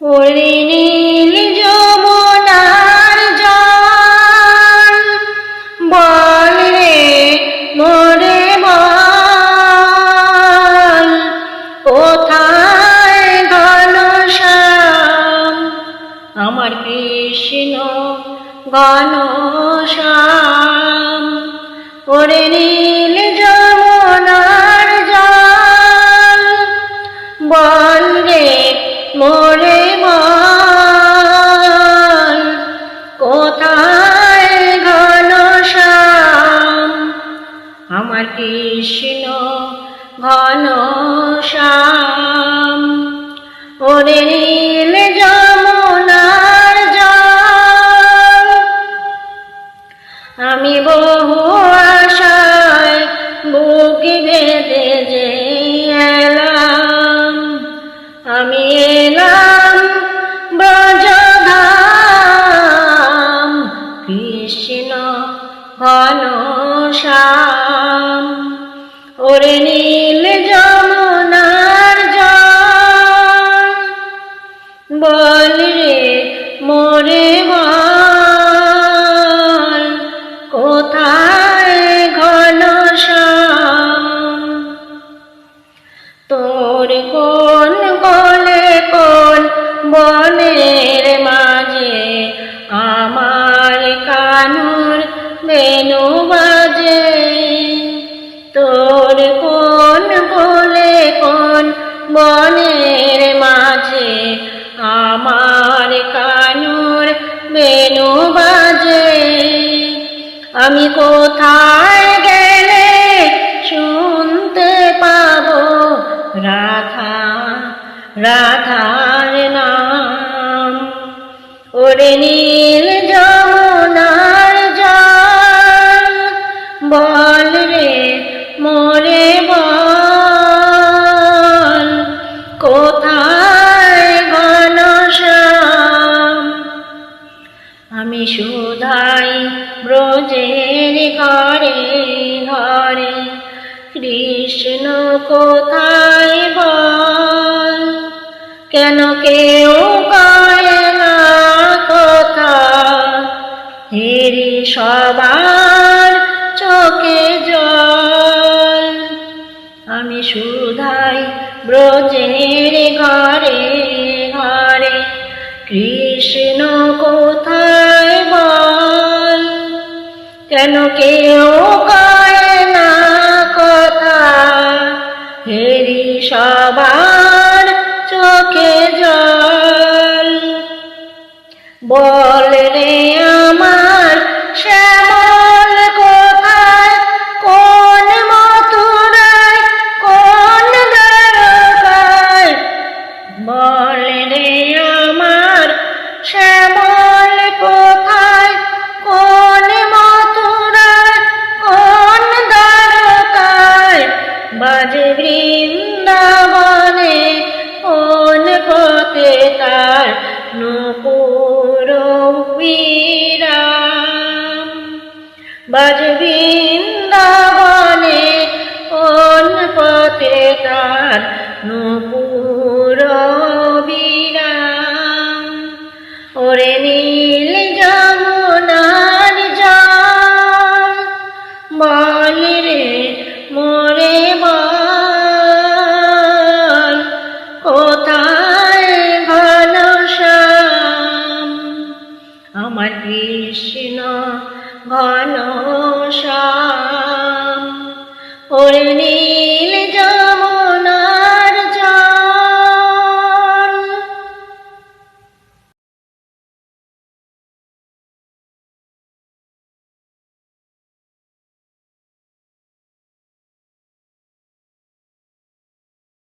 ওরে নীল যমুনার জল, বল রে মোরে বল, কোথায় ঘন শ্যাম? আমার কৃষ্ণ ঘন শ্যাম। ওরে নীল ঘন শ্যাম। ওরে নীল যমুনার জল। আমি বহু আশায় বুক বেঁধে যে এলাম। আমি এলাম ব্রজধাম, কৃষ্ণ ঘন শ্যাম। ওরে নীল যমুনার জল। বল রে মোরে বল। আমি কোথায় গেলে শুনতে পাবো? রাধা রাধার ব্রজের ঘরে ঘরে কৃষ্ণ কোথায় বল? কেন কেউ কয় না কথা? হেরি সবার চোখে জল। আমি সুধাই ব্রজের ঘরে ঘরে কৃষ্ণ কোথায় কেন কেউ কয় না কথা? হেরি সবার চোখে জল। বল রে বাজ বৃন্দাবনে কোন পথে তার নুপুর ওরে নীল যমুনার জল বল রে মোরে বল, কোথায় ঘন শ্যাম? আমার কৃষ্ণ ঘন ওরে নীল